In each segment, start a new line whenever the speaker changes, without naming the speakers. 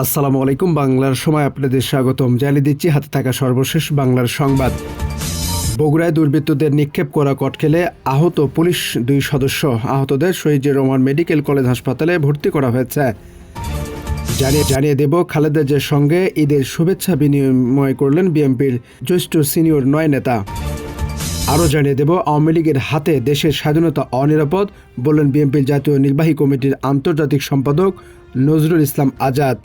আসসালামু আলাইকুম বাংলার সময় আপনাদের স্বাগতম জানিয়ে দিচ্ছি হাতে থাকা সর্বশেষ বাংলার সংবাদ বগুড়ায় দুর্বৃত্তদের নিক্ষেপ করা কটকেলে আহত পুলিশ দুই সদস্য আহতদের শহীদ রহমান মেডিকেল কলেজ হাসপাতালে ভর্তি করা হয়েছে জানিয়ে জানিয়ে দেব খালেদা জিয়ার সঙ্গে ঈদের শুভেচ্ছা বিনিময় করলেন বিএনপির জ্যেষ্ঠ সিনিয়র নয় নেতা আরও জানিয়ে দেব আওয়ামী লীগের হাতে দেশের স্বাধীনতা অনিরাপদ বললেন বিএনপির জাতীয় নির্বাহী কমিটির আন্তর্জাতিক সম্পাদক নজরুল ইসলাম আজাদ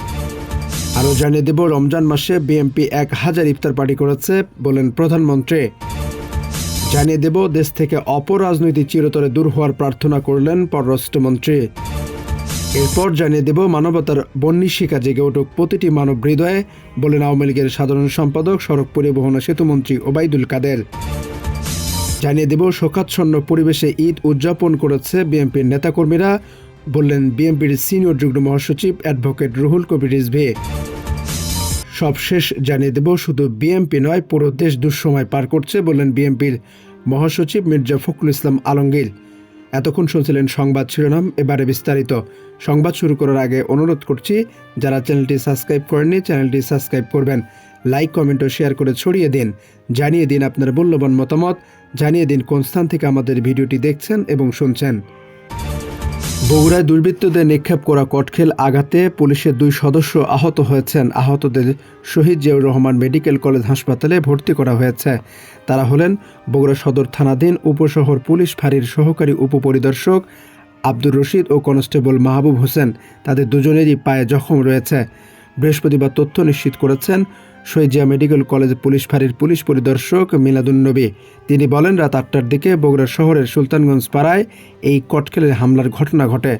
আরও জানিয়ে দেব রমজান মাসে বিএনপি এক হাজার ইফতার পার্টি করেছে বলেন প্রধানমন্ত্রী জানিয়ে দেব দেশ থেকে অপরাজনীতি চিরতরে দূর হওয়ার প্রার্থনা করলেন পররাষ্ট্রমন্ত্রী এরপর জানিয়ে দেব মানবতার বন্নিশিকা জেগে উঠুক প্রতিটি মানব হৃদয়ে বলেন আওয়ামী লীগের সাধারণ সম্পাদক সড়ক পরিবহন সেতুমন্ত্রী ওবায়দুল কাদের জানিয়ে দেব শোকাচ্ছন্ন পরিবেশে ঈদ উদযাপন করেছে বিএনপির নেতাকর্মীরা বললেন বিএনপির সিনিয়র যুগ্ম মহাসচিব অ্যাডভোকেট রুহুল কবির রিজভি সবশেষ জানিয়ে দেব শুধু বিএমপি নয় পুরো দেশ দুঃসময় পার করছে বললেন বিএনপির মহাসচিব মির্জা ফখরুল ইসলাম আলমগীর এতক্ষণ শুনছিলেন সংবাদ শিরোনাম এবারে বিস্তারিত সংবাদ শুরু করার আগে অনুরোধ করছি যারা চ্যানেলটি সাবস্ক্রাইব করেননি চ্যানেলটি সাবস্ক্রাইব করবেন লাইক কমেন্ট ও শেয়ার করে ছড়িয়ে দিন জানিয়ে দিন আপনার মূল্যবান মতামত জানিয়ে দিন কোন স্থান থেকে আমাদের ভিডিওটি দেখছেন এবং শুনছেন বগুড়ায় দুর্বৃত্তদের নিক্ষেপ করা কটখেল আঘাতে পুলিশের দুই সদস্য আহত হয়েছেন আহতদের শহীদ জিয়াউর রহমান মেডিকেল কলেজ হাসপাতালে ভর্তি করা হয়েছে তারা হলেন বগুড়া সদর থানাধীন উপশহর পুলিশ ফাঁড়ির সহকারী উপপরিদর্শক আব্দুর রশিদ ও কনস্টেবল মাহবুব হোসেন তাদের দুজনেরই পায়ে জখম রয়েছে বৃহস্পতিবার তথ্য নিশ্চিত করেছেন সৈজিয়া মেডিকেল কলেজ পুলিশ ফাঁড়ির পুলিশ পরিদর্শক মিলাদুন্নবী তিনি বলেন রাত আটটার দিকে বগুড়া শহরের সুলতানগঞ্জ পাড়ায় এই কটকেলের হামলার ঘটনা ঘটে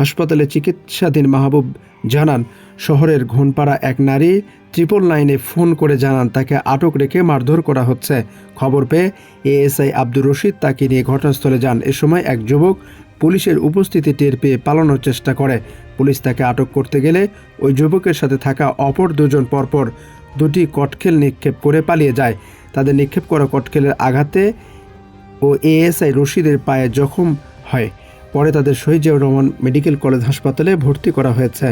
হাসপাতালে চিকিৎসাধীন মাহবুব জানান শহরের ঘনপাড়া এক নারী ট্রিপল নাইনে ফোন করে জানান তাকে আটক রেখে মারধর করা হচ্ছে খবর পেয়ে এএসআই আব্দুর রশিদ তাকে নিয়ে ঘটনাস্থলে যান এ সময় এক যুবক পুলিশের উপস্থিতি টের পেয়ে পালানোর চেষ্টা করে পুলিশ তাকে আটক করতে গেলে ওই যুবকের সাথে থাকা অপর দুজন পরপর দুটি কটকেল নিক্ষেপ করে পালিয়ে যায় তাদের নিক্ষেপ করা কটকেলের আঘাতে ও এএসআই রশিদের পায়ে জখম হয় পরে তাদের শহীদুর রহমান মেডিকেল কলেজ হাসপাতালে ভর্তি করা হয়েছে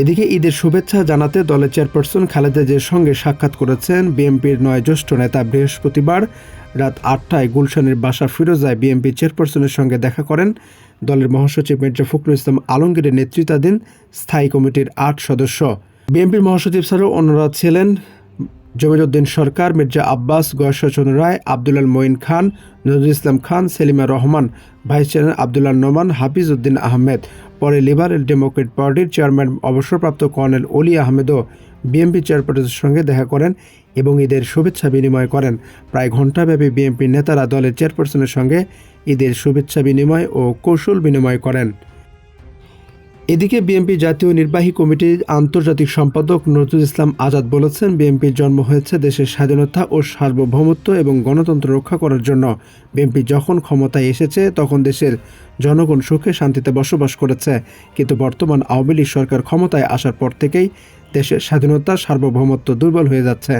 এদিকে ঈদের শুভেচ্ছা জানাতে দলের চেয়ারপারসন খালেদা জিয়ার সঙ্গে সাক্ষাৎ করেছেন বিএনপির নয় জ্যেষ্ঠ নেতা বৃহস্পতিবার রাত আটটায় গুলশানের বাসা ফিরোজায় বিএনপি চেয়ারপারসনের সঙ্গে দেখা করেন দলের মহাসচিব মির্জা ফখরুল ইসলাম আলমগীরের নেতৃত্বাধীন স্থায়ী কমিটির আট সদস্য বিএনপির মহাসচিব স্যারও অন্যরা ছিলেন জমিরুদ্দিন সরকার মির্জা আব্বাস গয়েশ্বচন রায় আবদুল্লাল মঈন খান নজরুল ইসলাম খান সেলিমা রহমান ভাইস চেয়ারম্যান আবদুল্লাহ নোমান হাফিজ উদ্দিন আহমেদ পরে লিবারেল ডেমোক্রেট পার্টির চেয়ারম্যান অবসরপ্রাপ্ত কর্নেল অলি আহমেদও বিএনপি চেয়ারপারসনের সঙ্গে দেখা করেন এবং ঈদের শুভেচ্ছা বিনিময় করেন প্রায় ঘণ্টাব্যাপী বিএনপির নেতারা দলের চেয়ারপারসনের সঙ্গে ঈদের শুভেচ্ছা বিনিময় ও কৌশল বিনিময় করেন এদিকে বিএনপি জাতীয় নির্বাহী কমিটির আন্তর্জাতিক সম্পাদক নজরুল ইসলাম আজাদ বলেছেন বিএনপির জন্ম হয়েছে দেশের স্বাধীনতা ও সার্বভৌমত্ব এবং গণতন্ত্র রক্ষা করার জন্য বিএনপি যখন ক্ষমতায় এসেছে তখন দেশের জনগণ সুখে শান্তিতে বসবাস করেছে কিন্তু বর্তমান আওয়ামী লীগ সরকার ক্ষমতায় আসার পর থেকেই দেশের স্বাধীনতা সার্বভৌমত্ব দুর্বল হয়ে যাচ্ছে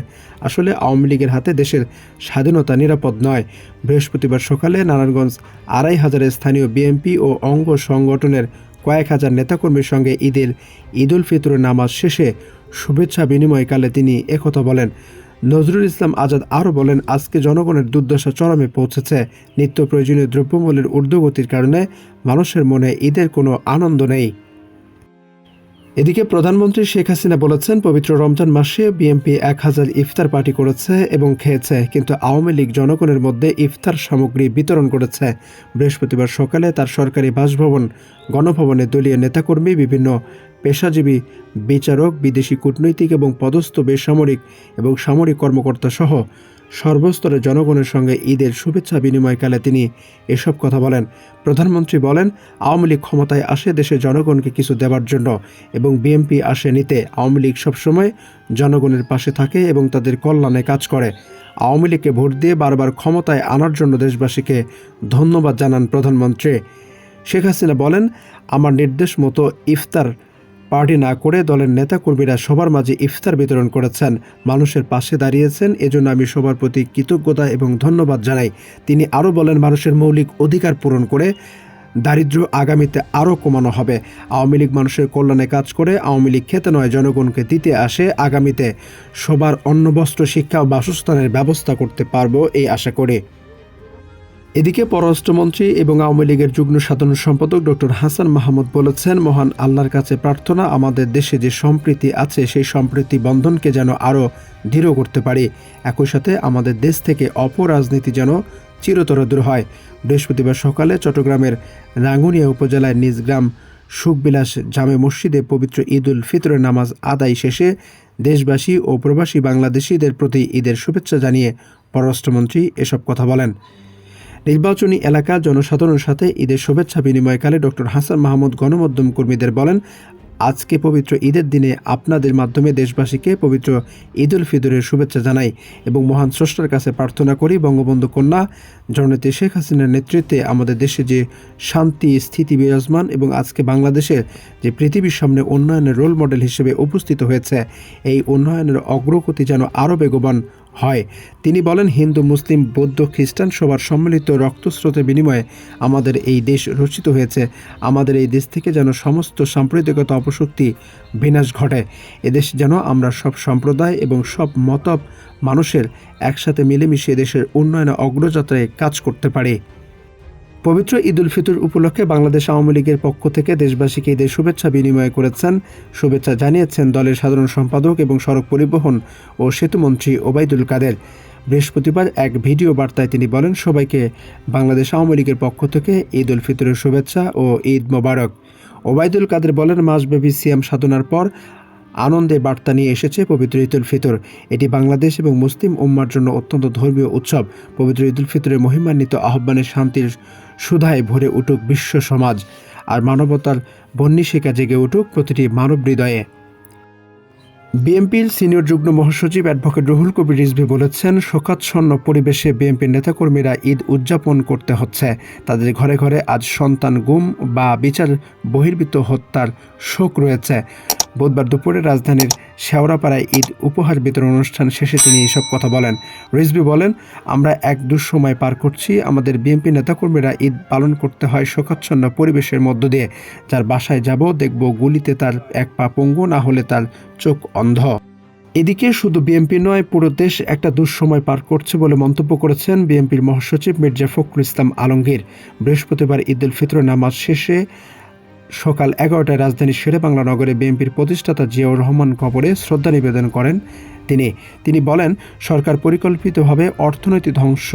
আসলে আওয়ামী লীগের হাতে দেশের স্বাধীনতা নিরাপদ নয় বৃহস্পতিবার সকালে নারায়ণগঞ্জ আড়াই হাজারের স্থানীয় বিএনপি ও অঙ্গ সংগঠনের কয়েক হাজার নেতাকর্মীর সঙ্গে ঈদের ঈদ উল ফিতর নামাজ শেষে শুভেচ্ছা বিনিময়কালে তিনি একথা বলেন নজরুল ইসলাম আজাদ আরও বলেন আজকে জনগণের দুর্দশা চরমে পৌঁছেছে নিত্য প্রয়োজনীয় দ্রব্যমূল্যের ঊর্ধ্বগতির কারণে মানুষের মনে ঈদের কোনো আনন্দ নেই এদিকে প্রধানমন্ত্রী শেখ হাসিনা বলেছেন পবিত্র রমজান মাসে বিএনপি এক হাজার ইফতার পার্টি করেছে এবং খেয়েছে কিন্তু আওয়ামী লীগ জনগণের মধ্যে ইফতার সামগ্রী বিতরণ করেছে বৃহস্পতিবার সকালে তার সরকারি বাসভবন গণভবনে দলীয় নেতাকর্মী বিভিন্ন পেশাজীবী বিচারক বিদেশি কূটনৈতিক এবং পদস্থ বেসামরিক এবং সামরিক কর্মকর্তা সহ সর্বস্তরে জনগণের সঙ্গে ঈদের শুভেচ্ছা বিনিময়কালে তিনি এসব কথা বলেন প্রধানমন্ত্রী বলেন আওয়ামী লীগ ক্ষমতায় আসে দেশে জনগণকে কিছু দেবার জন্য এবং বিএনপি আসে নিতে আওয়ামী লীগ সবসময় জনগণের পাশে থাকে এবং তাদের কল্যাণে কাজ করে আওয়ামী লীগকে ভোট দিয়ে বারবার ক্ষমতায় আনার জন্য দেশবাসীকে ধন্যবাদ জানান প্রধানমন্ত্রী শেখ হাসিনা বলেন আমার নির্দেশ মতো ইফতার পার্টি না করে দলের নেতাকর্মীরা সবার মাঝে ইফতার বিতরণ করেছেন মানুষের পাশে দাঁড়িয়েছেন এজন্য আমি সবার প্রতি কৃতজ্ঞতা এবং ধন্যবাদ জানাই তিনি আরও বলেন মানুষের মৌলিক অধিকার পূরণ করে দারিদ্র আগামীতে আরও কমানো হবে আওয়ামী লীগ মানুষের কল্যাণে কাজ করে আওয়ামী লীগ খেতে নয় জনগণকে দিতে আসে আগামীতে সবার অন্ন বস্ত্র শিক্ষা ও বাসস্থানের ব্যবস্থা করতে পারবো এই আশা করে এদিকে পররাষ্ট্রমন্ত্রী এবং আওয়ামী লীগের যুগ্ম সাধারণ সম্পাদক ডক্টর হাসান মাহমুদ বলেছেন মহান আল্লাহর কাছে প্রার্থনা আমাদের দেশে যে সম্প্রীতি আছে সেই সম্প্রীতি বন্ধনকে যেন আরও দৃঢ় করতে পারি একই সাথে আমাদের দেশ থেকে অপরাজনীতি যেন চিরতর দূর হয় বৃহস্পতিবার সকালে চট্টগ্রামের রাঙ্গুনিয়া উপজেলায় নিজ গ্রাম সুখবিলাস জামে মসজিদে পবিত্র ঈদ উল ফিতরের নামাজ আদায় শেষে দেশবাসী ও প্রবাসী বাংলাদেশিদের প্রতি ঈদের শুভেচ্ছা জানিয়ে পররাষ্ট্রমন্ত্রী এসব কথা বলেন নির্বাচনী এলাকা জনসাধারণের সাথে ঈদের শুভেচ্ছা বিনিময়কালে ডক্টর হাসান মাহমুদ গণমাধ্যম কর্মীদের বলেন আজকে পবিত্র ঈদের দিনে আপনাদের মাধ্যমে দেশবাসীকে পবিত্র ঈদ উল ফিদুরের শুভেচ্ছা জানাই এবং মহান স্রষ্টার কাছে প্রার্থনা করি বঙ্গবন্ধু কন্যা জননেত্রী শেখ হাসিনার নেতৃত্বে আমাদের দেশে যে শান্তি স্থিতি বিরাজমান এবং আজকে বাংলাদেশের যে পৃথিবীর সামনে উন্নয়নের রোল মডেল হিসেবে উপস্থিত হয়েছে এই উন্নয়নের অগ্রগতি যেন আরও বেগবান হয় তিনি বলেন হিন্দু মুসলিম বৌদ্ধ খ্রিস্টান সবার সম্মিলিত রক্তস্রোতে বিনিময়ে আমাদের এই দেশ রচিত হয়েছে আমাদের এই দেশ থেকে যেন সমস্ত সাম্প্রদায়িকতা অপশক্তি বিনাশ ঘটে এদেশ যেন আমরা সব সম্প্রদায় এবং সব মতব মানুষের একসাথে মিলেমিশে দেশের উন্নয়নে অগ্রযাত্রায় কাজ করতে পারি পবিত্র ঈদুল ফিতর উপলক্ষে বাংলাদেশ আওয়ামী লীগের পক্ষ থেকে দেশবাসীকে ঈদের শুভেচ্ছা বিনিময় করেছেন শুভেচ্ছা জানিয়েছেন দলের সাধারণ সম্পাদক এবং সড়ক পরিবহন ও সেতুমন্ত্রী ওবায়দুল কাদের বৃহস্পতিবার এক ভিডিও বার্তায় তিনি বলেন সবাইকে বাংলাদেশ আওয়ামী লীগের পক্ষ থেকে ঈদ উল ফিতরের শুভেচ্ছা ও ঈদ মোবারক ওবায়দুল কাদের বলেন মাসব্যাপী সিয়াম সাধনার পর আনন্দের বার্তা নিয়ে এসেছে পবিত্র ঈদুল ফিতর এটি বাংলাদেশ এবং মুসলিম উম্মার জন্য অত্যন্ত ধর্মীয় উৎসব পবিত্র ঈদুল ফিতরের মহিমান্বিত আহ্বানে শান্তির সুধায় ভরে উঠুক বিশ্ব সমাজ আর মানবতার বন্নিশিকা জেগে উঠুক প্রতিটি মানব হৃদয়ে বিএনপির সিনিয়র যুগ্ম মহাসচিব অ্যাডভোকেট রুহুল কবির রিজভি বলেছেন শোকাচ্ছন্ন পরিবেশে বিএনপির নেতাকর্মীরা ঈদ উদযাপন করতে হচ্ছে তাদের ঘরে ঘরে আজ সন্তান গুম বা বিচার বহির্ভূত হত্যার শোক রয়েছে বুধবার দুপুরে রাজধানীর শেওড়াপাড়ায় ঈদ উপহার বিতরণ অনুষ্ঠান শেষে তিনি এইসব কথা বলেন রিজবি বলেন আমরা এক দুঃসময় পার করছি আমাদের বিএনপি নেতাকর্মীরা ঈদ পালন করতে হয় শোকাচ্ছন্ন পরিবেশের মধ্য দিয়ে যার বাসায় যাব দেখব গুলিতে তার এক পা পঙ্গু না হলে তার চোখ অন্ধ এদিকে শুধু বিএনপি নয় পুরো দেশ একটা দুঃসময় পার করছে বলে মন্তব্য করেছেন বিএনপির মহাসচিব মির্জা ফখরুল ইসলাম আলমগীর বৃহস্পতিবার ঈদ উল ফিতর নামাজ শেষে সকাল এগারোটায় রাজধানীর শেরেবাংলা নগরে বিএনপির প্রতিষ্ঠাতা জিয়াউর রহমান কবরে শ্রদ্ধা নিবেদন করেন তিনি তিনি বলেন সরকার পরিকল্পিতভাবে অর্থনৈতিক ধ্বংস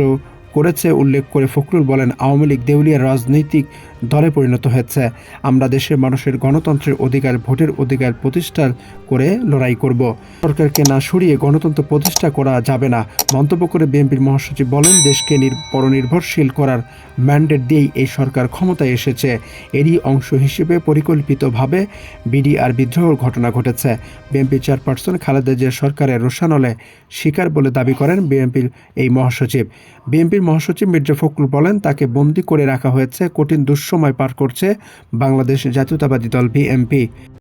করেছে উল্লেখ করে ফখরুল বলেন আওয়ামী লীগ দেউলিয়া রাজনৈতিক দলে পরিণত হয়েছে আমরা দেশের মানুষের গণতন্ত্রের অধিকার ভোটের অধিকার প্রতিষ্ঠা করে লড়াই করব সরকারকে না সরিয়ে গণতন্ত্র প্রতিষ্ঠা করা যাবে না মন্তব্য করে বিএনপির মহাসচিব বলেন দেশকে পরনির্ভরশীল করার ম্যান্ডেট দিয়েই এই সরকার ক্ষমতায় এসেছে এরই অংশ হিসেবে পরিকল্পিতভাবে বিডিআর বিদ্রোহের ঘটনা ঘটেছে বিএনপি চেয়ারপারসন খালেদা জিয়া সরকারের রোশানলে শিকার বলে দাবি করেন বিএনপির এই মহাসচিব বিএনপি বিএনপির মহাসচিব মির্জা ফখরুল বলেন তাকে বন্দি করে রাখা হয়েছে কঠিন দুঃসময় পার করছে বাংলাদেশ জাতীয়তাবাদী দল বিএনপি